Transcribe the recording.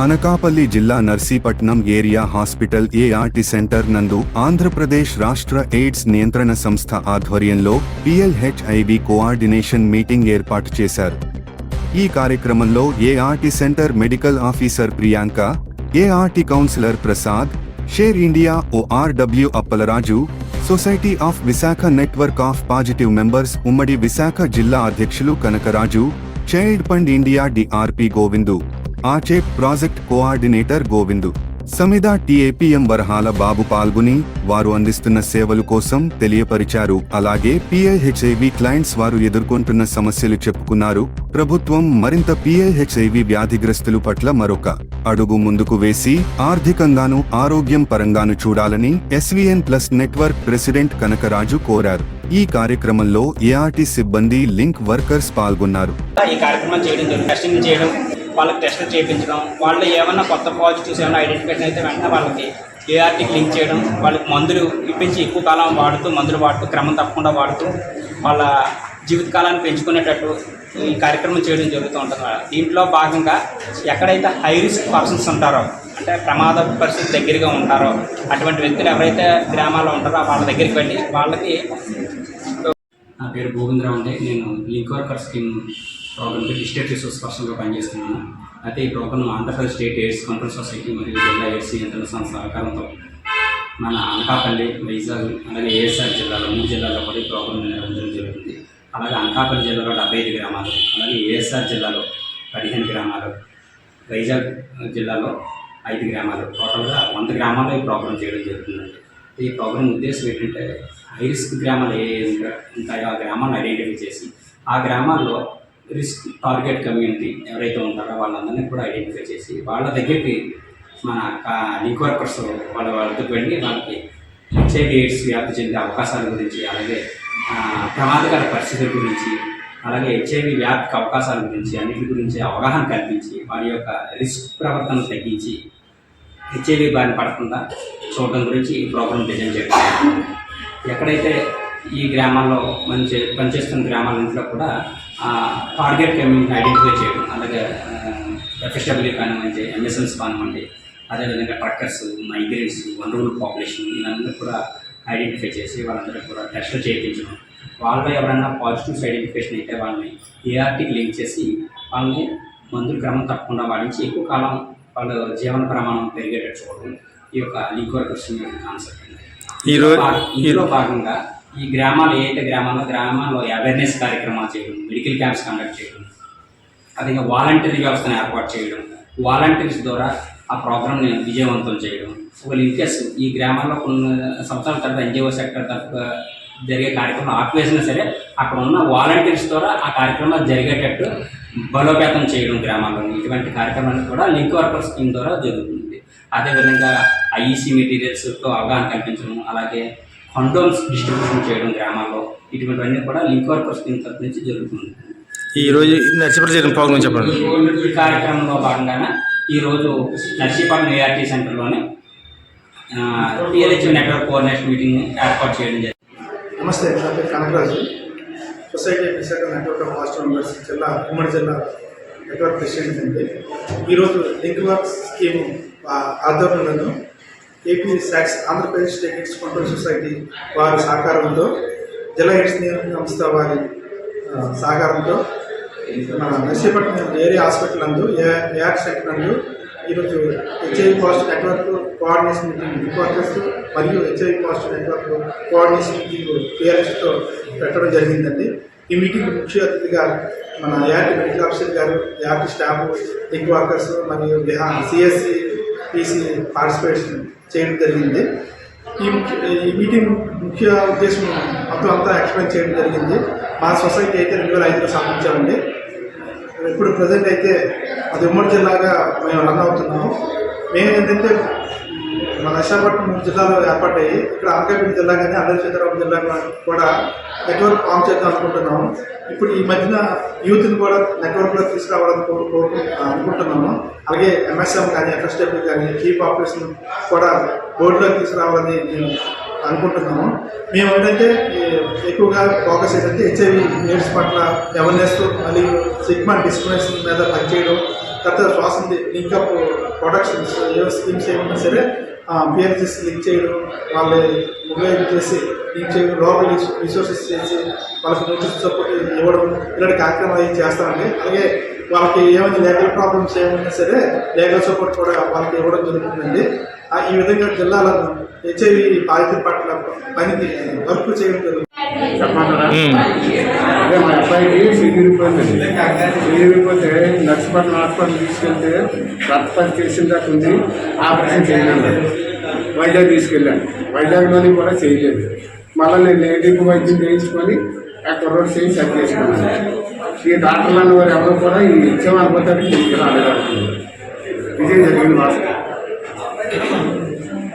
అనకాపల్లి జిల్లా Narsipatnam area hospital ART centre నందు ఆంధ్రప్రదేశ్ రాష్ట్ర ఎయిడ్స్ నియంత్రణ సంస్థ ఆధ్వర్యంలో పిఎల్హెచ్ఐవి కోఆర్డినేషన్ మీటింగ్ ఏర్పాటు చేశారు. ఈ కార్యక్రమంలో ART centre medical officer Priyanka ART counsellor Prasad share India ORW Appalaraju society of Visakha network of positive members ఉమ్మడి విశాఖ జిల్లా అధ్యక్షులు Kanakaraju child fund India DRP Govindu ఆచే project coordinator Govindu. సమిద టిఏపిఎం వరహాల బాబు పాల్గొని వారు అందిస్తున్న సేవలు కోసం తెలియపరిచారు. అలాగే పిఐహెచ్ఐవి క్లయింట్స్ వారు ఎదుర్కొంటున్న సమస్యలు చెప్పుకున్నారు. ప్రభుత్వం మరింత పిఐహెచ్ఐవి వ్యాధిగ్రస్తులు పట్ల మరొక అడుగు ముందుకు వేసి ఆర్థికంగాను ఆరోగ్యం పరంగాను చూడాలని SVN plus network president Kanakaraju కోరారు. ఈ కార్యక్రమంలో ఏఆర్టీ సిబ్బంది లింక్ వర్కర్స్ పాల్గొన్నారు. ఈ కార్యక్రమం చేయడం చేయడం వాళ్ళకి టెస్టులు చేయించడం వాళ్ళు ఏమైనా కొత్త పాజిటివ్స్ ఏమైనా ఐడెంటిఫికేషన్ అయితే వెంటనే వాళ్ళకి ఏఆర్టీకి లింక్ చేయడం వాళ్ళకి మందులు ఇప్పించి ఎక్కువ కాలం వాడుతూ మందులు వాడుతూ క్రమం తప్పకుండా వాడుతూ వాళ్ళ జీవితకాలాన్ని పెంచుకునేటట్టు ఈ కార్యక్రమం చేయడం జరుగుతూ ఉంటుంది. దీంట్లో భాగంగా ఎక్కడైతే హై రిస్క్ పర్సన్స్ ఉంటారో అంటే ప్రమాద పరిస్థితి దగ్గరగా ఉంటారో అటువంటి వ్యక్తులు ఎవరైతే గ్రామాల్లో ఉంటారో వాళ్ళ దగ్గరికి వెళ్ళి వాళ్ళకి నా పేరు గోవిందరావు అండి. నేను లింక్ వర్కర్ స్కీమ్ ప్రోగ్రామ్కి డిస్ట్రిక్ట్ రిసోర్స్ పర్సన్గా పనిచేస్తున్నాను అయితే ఈ programme Andhra Pradesh state AIDS control society మరియు జిల్లా ఎయిడ్స్ నియంత్రణ సంస్థ సహకారంతో మన అనకాపల్లి వైజాగ్ అలాగే ఏఎస్ఆర్ జిల్లాలో మూడు జిల్లాల్లో కూడా ఈ ప్రోగ్రామ్ నిర్వహించడం జరుగుతుంది. అలాగే అనకాపల్లి జిల్లాలో డెబ్బై ఐదు గ్రామాలు అలాగే ఏఎస్ఆర్ జిల్లాలో పదిహేను గ్రామాలు వైజాగ్ జిల్లాలో ఐదు గ్రామాలు. టోటల్గా వంద గ్రామాల్లో ఈ ప్రోగ్రామ్ చేయడం జరుగుతుందండి. ఈ ప్రోగ్రామ్ ఉద్దేశం ఏంటంటే హై రిస్క్ గ్రామాలు ఏ ఉంటాయో ఆ గ్రామాలను ఐడెంటిఫై చేసి ఆ గ్రామాల్లో రిస్క్ టార్గెట్ కమ్యూనిటీ ఎవరైతే ఉంటారో వాళ్ళందరినీ కూడా ఐడెంటిఫై చేసి వాళ్ళ దగ్గరికి మన లింక్ వర్కర్స్ వాళ్ళ వాళ్ళతో వెళ్ళి వాళ్ళకి హెచ్ఐవి ఎయిడ్స్ వ్యాప్తి చెందే అవకాశాల గురించి అలాగే ప్రమాదకర పరిస్థితుల గురించి అలాగే హెచ్ఐవి వ్యాప్తికి అవకాశాల గురించి అన్నిటి గురించి అవగాహన కల్పించి వారి యొక్క రిస్క్ ప్రవర్తన తగ్గించి హెచ్ఐవి బారిన పడకుండా చూడడం గురించి ఈ ప్రోగ్రామ్ డిజైన్ చేయడం ఎక్కడైతే ఈ గ్రామాల్లో మంచి పనిచేస్తున్న గ్రామాలన్నింటిలో కూడా టార్గెట్ కమ్యూనిటీ ఐడెంటిఫై చేయడం. అలాగే ఎఫ్ఎస్డబ్ల్యూ కానివ్వండి ఎంఎస్ఎన్స్ కానివ్వండి అదేవిధంగా ట్రక్కర్స్ మైగ్రెంట్స్ వనరబుల్ పాపులేషన్ వీళ్ళందరూ కూడా ఐడెంటిఫై చేసి వాళ్ళందరూ కూడా టెస్టులు చేయించడం. వాళ్ళు ఎవరైనా పాజిటివ్స్ ఐడెంటిఫికేషన్ అయితే వాళ్ళని ఏఆర్టీకి లింక్ చేసి వాళ్ళని మందులు క్రమం తప్పకుండా వాడించి ఎక్కువ కాలం వాళ్ళ జీవన ప్రమాణం పెరిగేటట్టు చూడడం ఈ యొక్క లింక్ వర్కర్స్ కాన్సెప్ట్ ఇందులో భాగంగా ఈ గ్రామాలు ఏ అయితే గ్రామాల్లో? గ్రామాల్లో అవేర్నెస్ కార్యక్రమాలు చేయడం మెడికల్ క్యాంప్స్ కండక్ట్ చేయడం అదే వాలంటీర్ వ్యవస్థను ఏర్పాటు చేయడం వాలంటీర్స్ ద్వారా ఆ ప్రోగ్రామ్ని విజయవంతం చేయడం. ఒకవేళ ఇన్ కేసు ఈ గ్రామాల్లో కొన్ని సంవత్సరాల తర్వాత ఎన్జిఓ సెక్టర్ తరఫున జరిగే కార్యక్రమం ఆపివేసినా సరే అక్కడ ఉన్న వాలంటీర్స్ ద్వారా ఆ కార్యక్రమాలు జరిగేటట్టు బలోపేతం చేయడం గ్రామాల్లో. ఇటువంటి కార్యక్రమాలు కూడా లింక్ వర్కర్ స్కీమ్ ద్వారా జరుగుతుంది. అదేవిధంగా ఐఈసీ మెటీరియల్స్తో అవగాహన కల్పించడం అలాగే కండోమ్స్ డిస్ట్రిబ్యూషన్ చేయడం గ్రామాల్లో ఇటువంటివన్నీ కూడా లింక్ వర్కర్ స్కీమ్ తరఫు నుంచి జరుగుతుంది. ఈ రోజు నర్సీపట్నం జరిగిన చెప్పండి? ఈ కార్యక్రమంలో భాగంగానే ఈరోజు నర్సీపట్నం ఏఆర్టీ సెంటర్లోనే టీఎల్హెచ్ నెట్వర్క్ కోఆర్డినేషన్ మీటింగ్ ఏర్పాటు చేయడం జరిగింది. నమస్తే నా పేరు Kanakaraju. Society Visakha network of hostel members జిల్లా ఉమ్మడి జిల్లా నెట్వర్క్ ప్రెసిడెంట్ అండి ఈరోజు లింక్ వర్క్ స్కీమ్ ఆధ్వర్యంలో AP socks Andhra Pradesh state AIDS control society వారి సహకారంతో జిల్లా ఎయిడ్స్ నియంత్రణ సంస్థ వారి సహకారంతో మన నర్సీపట్నం ఏరియా హాస్పిటల్ నందు ఏఆర్ సెంటర్ నందు ఈరోజు HIV positive network coordination meeting importance మరియు HIV positive network coordination meeting పిఆర్ఎస్తో పెట్టడం జరిగిందండి. ఈ మీటింగ్ ముఖ్య అతిథిగా మన ఏఆర్టీ మెడికల్ ఆఫీసర్ గారు ఏఆర్టీ స్టాఫ్ లింక్ వర్కర్స్ మరియు సిఎస్సి పీసీ పార్టిసిపేషన్ చేయడం జరిగింది. ఈ ముఖ్య ఈ మీటింగ్ ముఖ్య ఉద్దేశం మొత్తం అంతా ఎక్స్ప్లెయిన్ చేయడం జరిగింది. మా సొసైటీ అయితే రెండు వేల ఐదులో సాధించామండి ఇప్పుడు ప్రజెంట్ అయితే అది ఉమ్మడి జిల్లాగా మేము రన్ అవుతున్నాము. మేము ఏంటంటే మన విశాఖపట్నం జిల్లాలో ఏర్పాటయ్యి ఇక్కడ అనకాపల్లి జిల్లా కానీ అల్లరి చంద్రబాబు జిల్లా కూడా నెట్వర్క్ ఫామ్ చేద్దాం అనుకుంటున్నాము. ఇప్పుడు ఈ మధ్యన యూత్ని కూడా నెట్వర్క్లో తీసుకురావాలని కోరు అనుకుంటున్నాము. అలాగే ఎంఎస్ఎం కానీ ఎఫ్ఎస్డబ్ల్యూ కానీ చీఫ్ పాపులేషన్ కూడా బోర్డులోకి తీసుకురావాలని మేము అనుకుంటున్నాము. మేము ఏంటంటే ఎక్కువగా ఫోకస్ ఏంటంటే హెచ్ఐవి ఎయిడ్స్ పట్ల అవేర్నెస్ మరియు సిగ్మా డిస్క్రిమినేషన్ మీద పనిచేయడం తర్వాత శ్వాస లింకప్ ప్రొడక్షన్స్ ఏ స్కీమ్స్ ఏమన్నా సరే పిఎన్జిస్ లింక్ చేయడం వాళ్ళు ఉపయోగం చేసి లింక్ చేయడం లోకల్ రిసోర్సెస్ చేసి వాళ్ళకి నోటీస్ సపోర్ట్ ఇవ్వడం ఇలాంటి కార్యక్రమాలు అవి చేస్తామండి అలాగే వాళ్ళకి ఏమైనా లీగల్ ప్రాబ్లమ్స్ ఏమైనా సరే లీగల్ సపోర్ట్ కూడా వాళ్ళకి ఇవ్వడం జరుగుతుందండి. ఈ విధంగా జిల్లాలో హెచ్ఐవి బాధితుల పట్ల పనికి వర్క్ చేయడం జరుగుతుంది. అదే మా అబ్బాయికి సిగిరిపోయింది సిగిరిపోతే నర్సిపట్నం హాస్పిటల్ తీసుకెళ్తే రక్త చేసిన దాకా ఉంది ఆపరేషన్ చేయలేదు. వైజాగ్ తీసుకెళ్ళాను. వైజాగ్లోని కూడా చేయలేదు. మళ్ళీ నేను నేటివ్ వైద్యం చేయించుకొని అక్కడ రోడ్ చేసి సెట్ చేసుకున్నాను. ఈ డాక్టర్లను వారు ఎవరు కూడా ఈ ఇచ్చే అనుకుంటారు రాలేదు ఇదే జరిగింది వాస్తవం